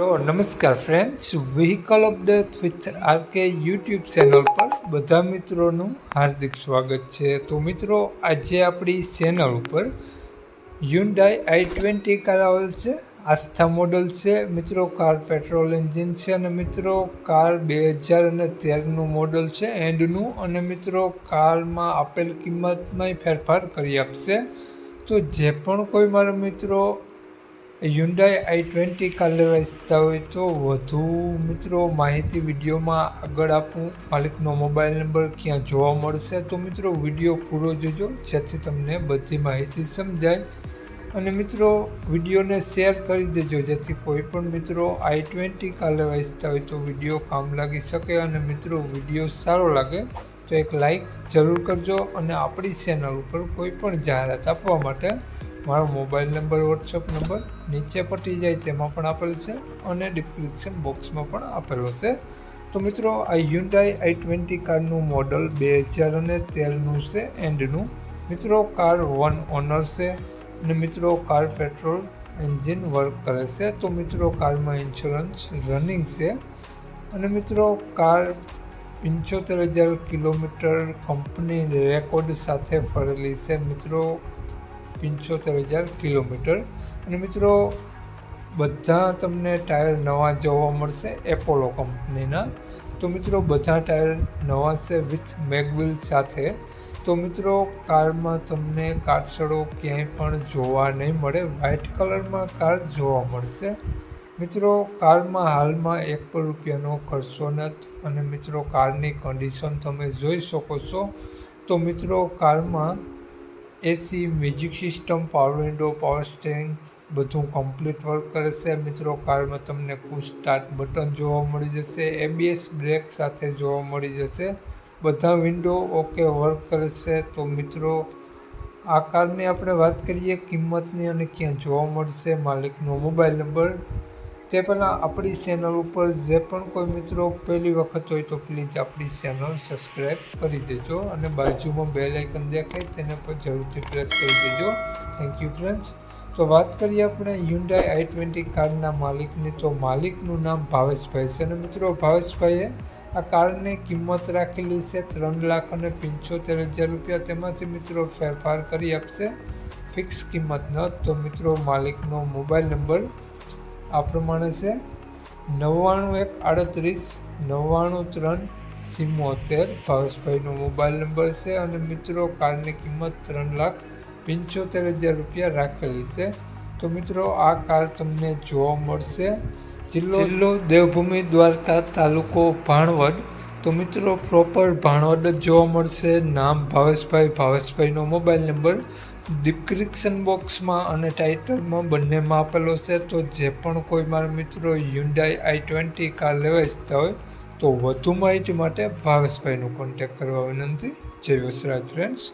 તો નમસ્કાર friends vehicle update with R K YouTube channel પર બધા મિત્રોનું હાર્દિક સ્વાગત છે. તો મિત્રો, આજે આપણી ચેનલ ઉપર યુન્ડાઈ આઈ ટ્વેન્ટી કાર આવેલ છે, આસ્થા મોડલ છે. મિત્રો કાર પેટ્રોલ એન્જિન છે અને મિત્રો કાર બે હજાર અને તેરનું મોડલ છે એન્ડનું અને મિત્રો કારમાં આપેલ કિંમતમાંય ફેરફાર કરી આપશે. તો જે પણ કોઈ મારા મિત્રો યુન્ડાઈ આઈ ટ્વેન્ટી કાર લેવા હોય તો વધુ મિત્રો માહિતી વિડીયોમાં આગળ આપું. માલિકનો મોબાઈલ નંબર ક્યાં જોવા મળશે તો મિત્રો વીડિયો પૂરો જોજો, જેથી તમને બધી માહિતી સમજાય. અને મિત્રો વિડીયોને શેર કરી દેજો, જેથી કોઈ પણ મિત્રો આઈ ટ્વેન્ટી કાર લેવા હોય તો વીડિયો કામ લાગી શકે અને મિત્રો વીડિયો સારો લાગે તો એક લાઈક જરૂર કરજો અને આપણી ચેનલ ઉપર કોઈ પણ જાહેરાત આપવા માટે મારો મોબાઈલ નંબર વોટ્સઅપ નંબર નીચે પટી જાય તેમાં પણ આપેલ છે અને ડિસ્ક્રિપ્શન બોક્સમાં પણ આપેલો છે. તો મિત્રો, આ યુન્ડાઈ આઈ ટ્વેન્ટી કારનું મોડલ બે હજાર અને તેરનું છે એન્ડનું મિત્રો કાર વન ઓનર છે અને મિત્રો કાર પેટ્રોલ એન્જિન વર્ક કરે છે. તો મિત્રો કારમાં ઇન્સ્યોરન્સ રનિંગ છે અને મિત્રો કાર પંચોતેર હજાર કિલોમીટર કંપની રેકોર્ડ સાથે ફરેલી છે. મિત્રો પંચોતેર હજાર કિલોમીટર. અને મિત્રો, બધા તમને ટાયર નવા જોવા મળશે એપોલો કંપનીના. તો મિત્રો, બધા ટાયર નવા છે વિથ મેગવિલ સાથે. તો મિત્રો, કારમાં તમને કાટસડો ક્યાંય પણ જોવા નહીં મળે. વ્હાઇટ કલરમાં કાર જોવા મળશે. મિત્રો, કારમાં હાલમાં એક પણ રૂપિયાનો ખર્ચો નથી. અને મિત્રો, કારની કન્ડિશન તમે જોઈ શકો છો. તો મિત્રો, કારમાં AC, music system, power window, power steering બધું કમ્પ્લીટ વર્ક કરે છે. મિત્રો કારમાં તમને પુશ સ્ટાર્ટ બટન જોવા મળી જશે એબીએસ બ્રેક સાથે જોવા મળી જશે. બધા વિન્ડો ઓકે વર્ક કરે છે. તો મિત્રો, આ કારની આપણે વાત કરીએ કિંમતની અને ક્યાં જોવા મળશે. માલિકનો મોબાઈલ નંબર તે પહેલાં આપણી ચેનલ ઉપર જે પણ કોઈ મિત્રો પહેલી વખત હોય તો પ્લીઝ આપણી ચેનલ સબસ્ક્રાઈબ કરી દેજો અને બાજુમાં બે લાઇકન દેખાય તેને પર જરૂરથી પ્રેસ કરી દેજો. થેન્ક યુ ફ્રેન્ડ્સ તો વાત કરીએ આપણે હ્યુન્ડાઈ આઈ ટ્વેન્ટી કારના માલિકની. તો માલિકનું નામ ભાવેશભાઈ છે અને મિત્રો ભાવેશભાઈએ આ કારની કિંમત રાખેલી છે ત્રણ લાખ અને પંચોતેર હજાર રૂપિયા. તેમાંથી મિત્રો ફેરફાર કરી આપશે. ફિક્સ કિંમત ન તો મિત્રો માલિકનો મોબાઈલ નંબર આ પ્રમાણે છે. નવ્વાણું એક આડત્રીસ નવ્વાણું ત્રણ સિમ્મોતેર ભાવેશભાઈનો મોબાઈલ નંબર છે અને મિત્રો કારની કિંમત ત્રણ લાખ પંચોતેર હજાર રૂપિયા રાખેલી છે. તો મિત્રો આ કાર તમને જોવા મળશે. જિલ્લો જિલ્લો દેવભૂમિ દ્વારકા તાલુકો ભાણવડ. તો મિત્રો પ્રોપર ભાણવડ જ જોવા મળશે. નામ ભાવેશભાઈ ભાવેશભાઈનો મોબાઈલ નંબર ડિસ્ક્રિપ્શન બોક્સમાં અને ટાઇટલમાં બંનેમાં આપેલો છે, તો જે પણ કોઈ મારા મિત્રો યુન્ડાઈ આઈ ટ્વેન્ટી કાર લેવા ઈચ્છતા હોય, તો વધુ માહિતી માટે ભાવેશભાઈનો કોન્ટેક્ટ કરવા વિનંતી. જય વસરાજ ફ્રેન્ડ્સ